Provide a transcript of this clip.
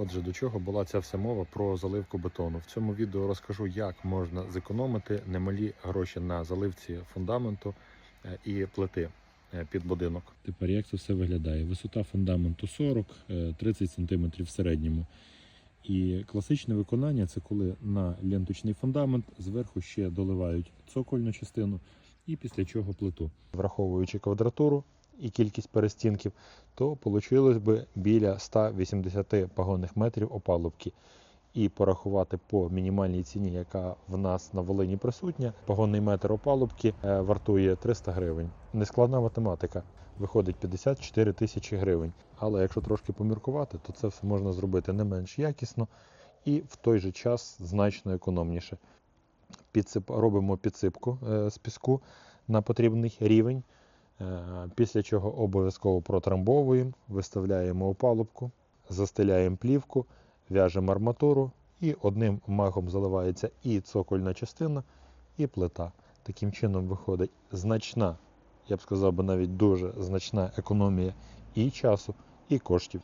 Отже, до чого була ця вся мова про заливку бетону. В цьому відео розкажу, як можна зекономити немалі гроші на заливці фундаменту е, і плити е, під будинок. Тепер як це все виглядає? Висота фундаменту 40, е, 30 см в середньому. І класичне виконання це коли на ленточний фундамент зверху ще доливають цокольну частину і після чого плиту. Враховуючи квадратуру і кількість перестінків, то вийшло би біля 180 пагонних метрів опалубки. І порахувати по мінімальній ціні, яка в нас на Волині присутня, пагонний метр опалубки е, вартує 300 гривень. Нескладна математика. Виходить 54 тисячі гривень. Але якщо трошки поміркувати, то це все можна зробити не менш якісно і в той же час значно економніше. Підсип, робимо підсипку е, з піску на потрібний рівень. Е, Після чого обов'язково протрамбовуємо, виставляємо опалубку, застеляємо плівку, в'яжемо арматуру і одним махом заливається і цокольна частина, і плита. Таким чином виходить значна, я б сказав би навіть дуже значна економія і часу, і коштів.